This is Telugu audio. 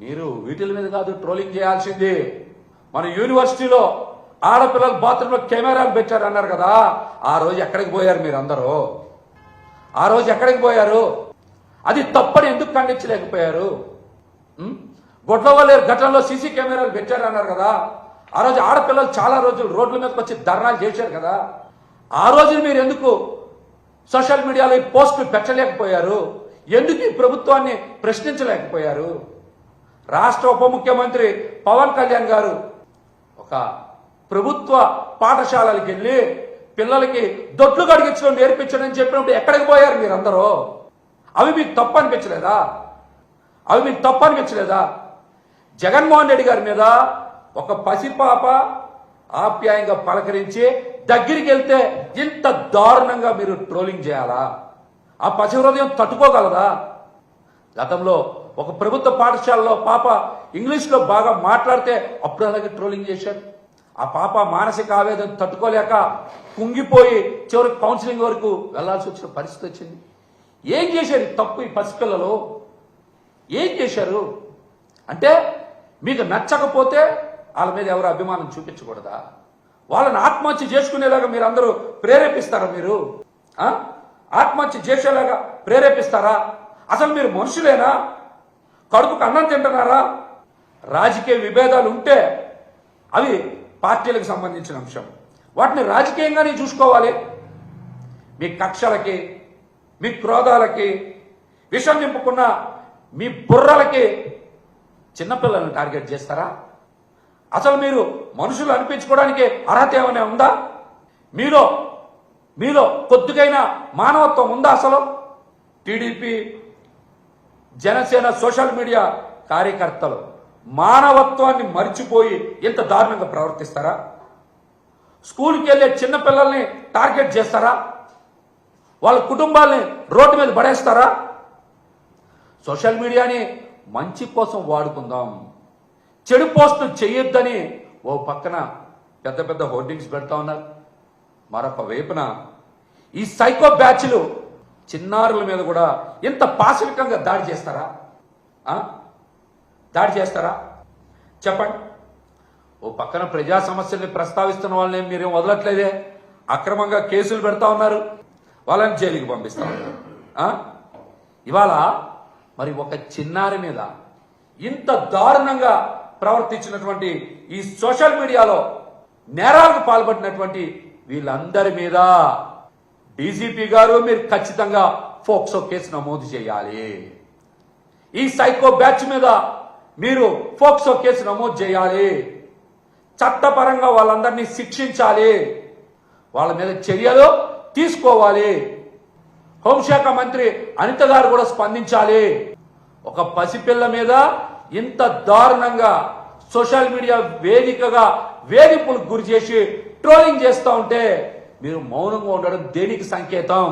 మీరు వీటిల మీద కాదు ట్రోలింగ్ చేయాల్సింది. మన యూనివర్సిటీలో ఆడపిల్లల బాత్రూంలో కెమెరాలు పెట్టారు అన్నారు కదా ఆ రోజు ఎక్కడికి పోయారు మీరు అందరూ ఆ రోజు ఎక్కడికి పోయారు? అది తప్పని ఎందుకు ఖండించలేకపోయారు? ఉం? గొడ్లవల్లేరు ఘటనలో సీసీ కెమెరాలు పెట్టారు అన్నారు కదా ఆ రోజు ఆడపిల్లలు చాలా రోజులు రోడ్ల మీదకి వచ్చి ధర్నాలు చేశారు కదా ఆ రోజు మీరు ఎందుకు సోషల్ మీడియాలో ఈ పోస్టులు పెట్టలేకపోయారు? ఎందుకు ఈ ప్రభుత్వాన్ని ప్రశ్నించలేకపోయారు? రాష్ట్ర ఉప ముఖ్యమంత్రి పవన్ కళ్యాణ్ గారు ఒక ప్రభుత్వ పాఠశాలలకు వెళ్ళి పిల్లలకి దొడ్లు కడిగించడం నేర్పించడం అని చెప్పినప్పుడు ఎక్కడికి పోయారు మీరందరూ? అవి మీకు తప్పు అనిపించలేదా? అవి మీకు తప్పు అనిపించలేదా? జగన్మోహన్ రెడ్డి గారి మీద ఒక పసిపాప ఆప్యాయంగా పలకరించి దగ్గరికి వెళ్తే ఇంత దారుణంగా మీరు ట్రోలింగ్ చేయాలా? ఆ పసి హృదయం తట్టుకోగలదా? గతంలో ఒక ప్రభుత్వ పాఠశాలలో పాప ఇంగ్లీష్లో బాగా మాట్లాడితే అప్పుడు అలాగే ట్రోలింగ్ చేశారు. ఆ పాప మానసిక ఆవేదన తట్టుకోలేక కుంగిపోయి చివరికి కౌన్సిలింగ్ వరకు వెళ్ళాల్సి వచ్చిన పరిస్థితి వచ్చింది. ఏం చేశారు తప్పు ఈ పసిపిల్లలు? ఏం చేశారు? అంటే మీకు నచ్చకపోతే వాళ్ళ మీద ఎవరు అభిమానం చూపించకూడదా? వాళ్ళని ఆత్మహత్య చేసుకునేలాగా మీరు అందరూ ప్రేరేపిస్తారా మీరు? ఆత్మహత్య చేసేలాగా ప్రేరేపిస్తారా? అసలు మీరు మనుషులేనా? కడుపుకు అన్నం తింటున్నారా? రాజకీయ విభేదాలు ఉంటే అవి పార్టీలకు సంబంధించిన అంశం. వాటిని రాజకీయంగానే చూసుకోవాలి. మీ కక్షలకి మీ క్రోధాలకి విషం నింపుకున్న మీ బుర్రలకి చిన్నపిల్లల్ని టార్గెట్ చేస్తారా? అసలు మీరు మనుషులు అనిపించుకోవడానికి అర్హత ఏమైనా ఉందా? మీలో మీలో కొద్దిగైనా మానవత్వం ఉందా అసలు? టీడీపీ జనసేన సోషల్ మీడియా కార్యకర్తలు మానవత్వాన్ని మర్చిపోయి ఇంత దారుణంగా ప్రవర్తిస్తారా? స్కూల్కి వెళ్ళే చిన్నపిల్లల్ని టార్గెట్ చేస్తారా? వాళ్ళ కుటుంబాల్ని రోడ్డు మీద పడేస్తారా? సోషల్ మీడియాని మంచి కోసం వాడుకుందాం. చెడు పోస్టు చేయొద్దని ఓ పక్కన పెద్ద పెద్ద హోర్డింగ్స్ పెడతా ఉన్నారు. మరొక వైపున ఈ సైకో బ్యాచ్లు చిన్నారుల మీద కూడా ఇంత పాశవికంగా దాడి చేస్తారా? దాడి చేస్తారా? చెప్పండి. ఓ పక్కన ప్రజా సమస్యల్ని ప్రస్తావిస్తున్న వాళ్ళని మీరేం వదలట్లేదే? అక్రమంగా కేసులు పెడతా ఉన్నారు. వాళ్ళని జైలుకి పంపిస్తా ఉన్నారు. ఇవాళ మరి ఒక చిన్నారి మీద ఇంత దారుణంగా ప్రవర్తించినటువంటి ఈ సోషల్ మీడియాలో నేరాలకు పాల్పడినటువంటి వీళ్ళందరి మీద డీజీపీ గారు మీరు ఖచ్చితంగా ఫోక్సో కేసు నమోదు చేయాలి. ఈ సైకో బ్యాచ్ మీద మీరు ఫోక్సో కేసు నమోదు చేయాలి. చట్టపరంగా వాళ్ళందరినీ శిక్షించాలి. వాళ్ళ మీద చర్యలు తీసుకోవాలి. హోంశాఖ మంత్రి అనిత గారు కూడా స్పందించాలి. ఒక పసిపిల్ల మీద ఇంత దారుణంగా సోషల్ మీడియా వేదికగా వేధింపులకు గురి చేసి ట్రోలింగ్ చేస్తూ ఉంటే మీరు మౌనంగా ఉండడం దేనికి సంకేతం?